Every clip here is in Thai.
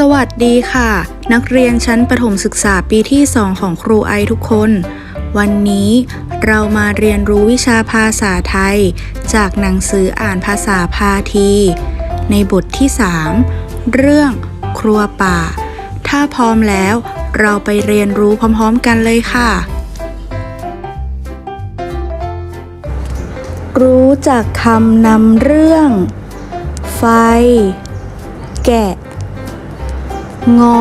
สวัสดีค่ะ นักเรียนชั้นประถมศึกษาปีที่ 2 ของครูไอทุกคน วันนี้เรามาเรียนรู้วิชาภาษาไทย จากหนังสืออ่านภาษาพาที ในบทที่ 3 เรื่องครัวป่า ถ้าพร้อมแล้วเราไปเรียนรู้พร้อมๆกันเลยค่ะ รู้จักคำนำเรื่อง ไฟ แกะ งอ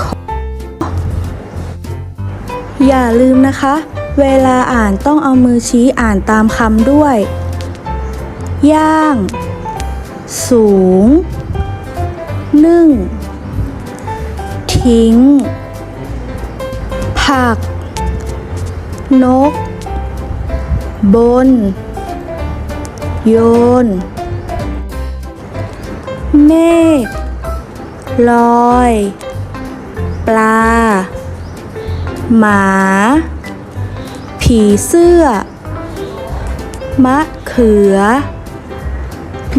ขอย่าลืมนะคะ เวลาอ่านต้องเอามือชี้อ่านตามคำด้วย ย่าง สูง นึ่ง ทิ้ง ผัก นก บน โยน เมฆ ลอย ปลา หมา ผีเสื้อ มะเขือ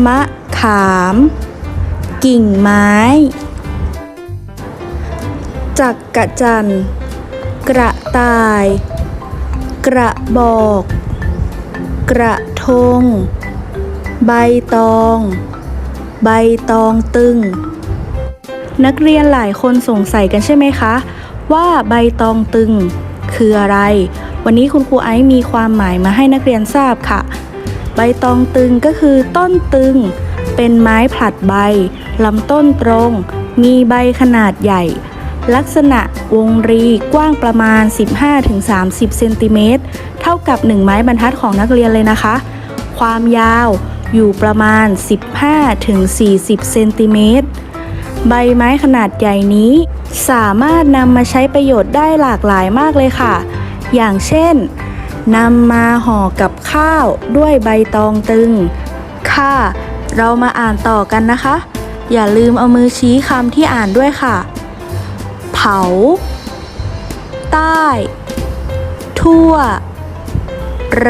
มะขาม กิ่งไม้ จักกะจัน กระต่าย กระบอก กระทง ใบตอง ใบตองตึง นักเรียนหลายคนสงสัยกันใช่ไหมคะ ว่าใบตองตึงคืออะไร วันนี้คุณครูไอซ์มีความหมายมาให้นักเรียนทราบค่ะ ใบตองตึงก็คือต้นตึง เป็นไม้ผลัดใบลำต้นตรง มีใบขนาดใหญ่ ลักษณะวงรีกว้างประมาณ 15-30เซนติเมตรเท่ากับ 1 ไม้บรรทัดของนักเรียนเลยนะคะ ความยาวอยู่ประมาณ 15-40เซนติเมตร ใบไม้ขนาดใหญ่นี้ สามารถนำมาใช้ประโยชน์ได้หลากหลายมากเลยค่ะ อย่างเช่นนำมาห่อกับข้าวด้วยใบตองตึง ค่ะ เรามาอ่านต่อกันนะคะ อย่าลืมเอามือชี้คำที่อ่านด้วยค่ะ เผา ใต้ ทั่ว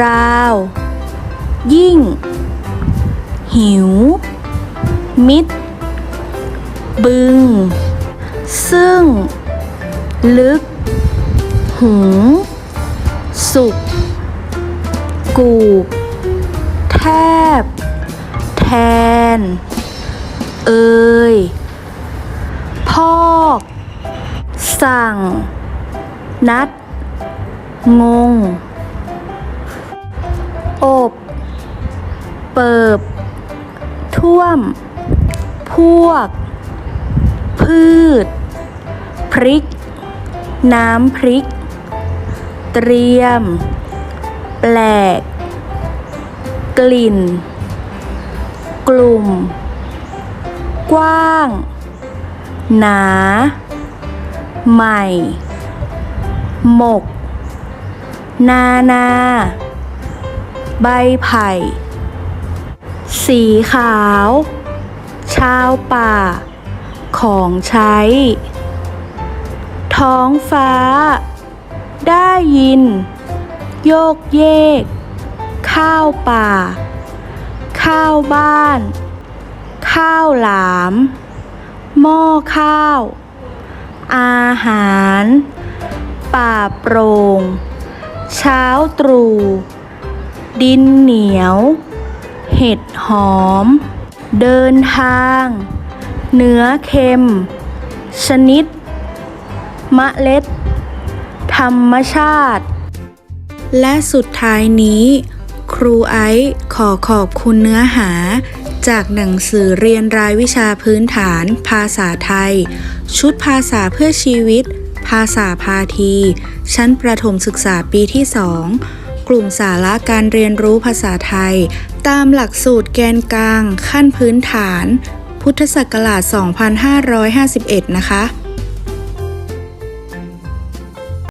ราว ยิ่ง หิว มิด บึง ซึ่ง ลึก หุง สุก กูกแทบ แทน เอ่ยพอก สั่ง นัด งง อบ เปิบ ท่วม พวก พืช พริก น้ำพริก เตรียม แปลก กลิ่น กลุ่ม กว้าง หนา ใหม่ หมก นานา ใบไผ่ สีขาว ชาวป่า ของใช้ ท้องฟ้า ได้ยิน โยกเยก ข้าวป่า ข้าวบ้าน ข้าวหลาม หม้อข้าว อาหาร ป่าโปร่ง เช้าตรู่ดินเหนียว เห็ดหอม เดินทาง เนื้อเค็ม ชนิด มะเล็ด ธรรมชาติ และสุดท้ายนี้ ครูไอซ์ขอขอบคุณเนื้อหา จากหนังสือเรียนรายวิชาพื้นฐาน ภาษาไทย ชุดภาษาเพื่อชีวิต ภาษาพาที ชั้นประถมศึกษาปีที่2กลุ่มสาระการเรียนรู้ภาษาไทย ตามหลักสูตรแกนกลางขั้นพื้นฐาน พุทธศักราช 2551 นะคะ